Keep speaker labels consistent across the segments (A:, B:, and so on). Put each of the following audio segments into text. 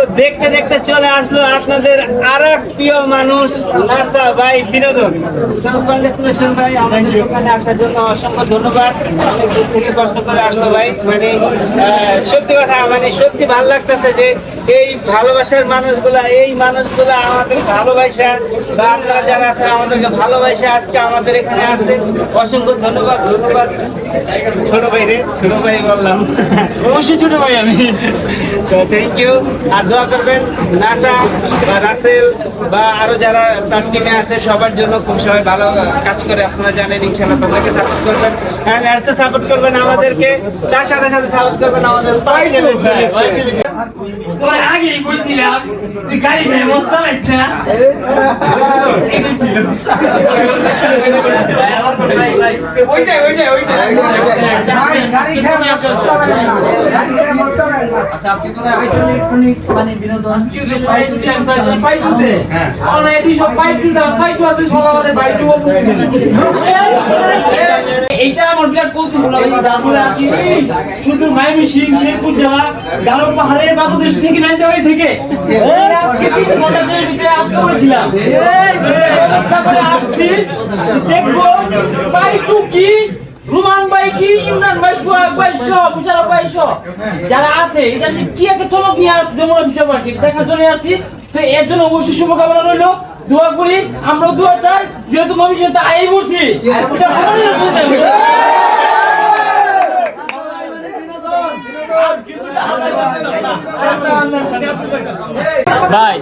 A: তো দেখতে দেখতে চলে আসলো আপনাদের আর এক প্রিয় মানুষ নাসা ভাই, বিনোদন। কংগ্রেচুলেশন ভাই, আমাদের দোকানে আসার জন্য অসংখ্য ধন্যবাদ। অনেক কষ্ট করে আসতো ভাই। মানে সত্যি কথা মানে সত্যি ভালো লাগতেছে যে এই ভালোবাসার মানুষগুলা, এই মানুষগুলা আমাদের ভালোবাসা বা আপনারা যারা আছেন, আমাদেরকে ভালোবাসা আজকে আমাদের এখানে আসছেন অসংখ্য ধন্যবাদ ধন্যবাদ। ছোট ভাই রে, ছোট ভাই বললাম। অবশ্যই ছোট ভাই আমি। তো থ্যাংক ইউ আর দোয়া করবেন নাসা বা রাসেল বা আরও যারা তার টিমে আছে সবার জন্য খুব সবাই ভালো কাজ করে। আপনারা জানেন ইনশাআল্লাহ তাদেরকে সাপোর্ট করবেন। হ্যাঁ নার্সে সাপোর্ট করবেন আমাদেরকে। তার সাথে সাথে সাপোর্ট করবেন আমাদের
B: আগেই তুই গাড়ি মত চালাইছ না? ওইটাই ওইটাই ওইটাই।
C: মানে বিনোদন
B: আজকে যে পাইপ ছিলাম তাই পাইপ দিতে কারণ এই সব পাইপ দিতে পাইপ আছে সব আমাদের বাইক দিব এইটা আমার বিরাট কৌতূহল লাগে জানলে আর কি শুধু মাইমি সিং শেরপুর জেলা গারো পাহাড়ের বাংলাদেশ থেকে নাইতে বাড়ি থেকে আজকে তিন ঘণ্টা জেলের ভিতরে আটকা পড়েছিলাম তারপরে আসছি দেখব বাইকু কি রুমান ভাই কি ইমরান ভাই সোহাগ ভাই সব মুশারফ ভাই সব যারা আছে এটা কি একটা চমক নিয়ে আসছে যেমন বিচার মার্কেট দেখার জন্য আসছি। তো এর জন্য অবশ্যই শুভকামনা রইল। দোয়া করি আমরা দোয়া চাই যেহেতু ভবিষ্যতে আই বলছি হবে।
A: ভাই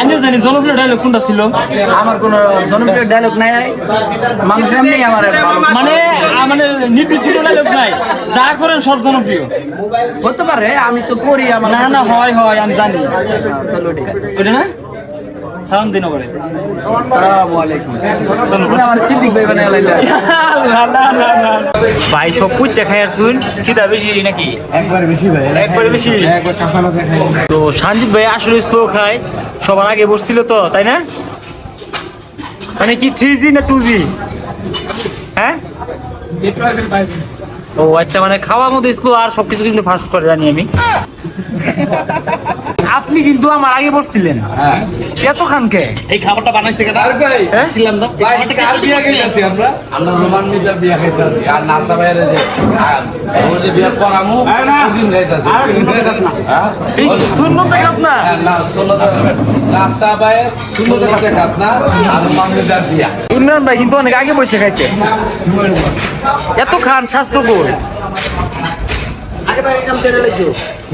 A: আমি জানি জনপ্রিয় ডায়লগ কোনটা ছিল?
C: আমার কোন জনপ্রিয় ডায়লগ নাই। মানুষ এমনি আমার
A: মানে মানে নির্দিষ্ট ডায়লগ নাই। যা করেন সব জনপ্রিয়।
C: হতে পারে আমি তো করি আমার
A: না না হয় হয় আমি জানি। ওটা না? সালাম দিন করে
C: আসসালামু আলাইকুম। ধন্যবাদ। আমার সিদ্দিক ভাই বানাই লাইলা।
A: ভাই সব পুচ্চা খাই আর শুন খিদা বেশি নাকি?
D: একবার বেশি ভাই।
A: একবারে বেশি?
D: একবার কাঁচানো দেখাই
A: তো সঞ্জিত ভাই আসলে স্লো খায় সবার আগে বসছিল তো তাই না? মানে কি থ্রি জি না টু জি হ্যাঁ? ও আচ্ছা মানে খাওয়ার মধ্যে স্লো আর সবকিছু কিন্তু ফাস্ট করে জানি আমি। আপনি কিন্তু আমার আগে বসছিলেন এত খানকে এই খাবারটা বানাইছে কেন হ্যাঁ? ছিলাম তো।
D: আমরা? রোমান মিটার বিয়া খাইতেছি আর নাসা ভাইয়ের যে আর ওই যে বিয়া করামু ওদিন খাইতেছি। হ্যাঁ?
A: এই শূন্য দেখাত না?
D: হ্যাঁ, না ষোলো নাসা ভাইয়ের ষোলো দেখাত না আর রোমান মিটার বিয়া।
A: ইমরান ভাই কিন্তু অনেক আগে বসে খাইতে। এত খান
C: ভাই কাম করে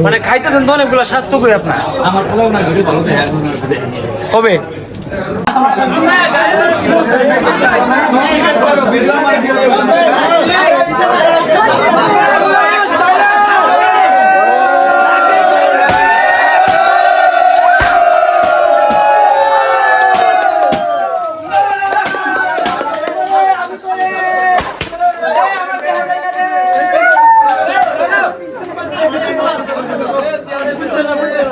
A: মানে খাইতেছেন তো অনেকগুলো স্বাস্থ্য করে আপনার?
D: আমার পোলাও না ঘুরে ভালো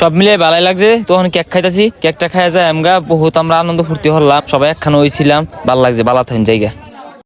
A: সব মিলে ভালোই লাগছে। তখন কেক খাইতেছি। কেকটা খাইয়া যায় আমগা, বহুত আমরা আনন্দ ফুর্তি হলাম সবাই একখানে হয়েছিলাম ভালো লাগছে বালা থাইন জায়গা।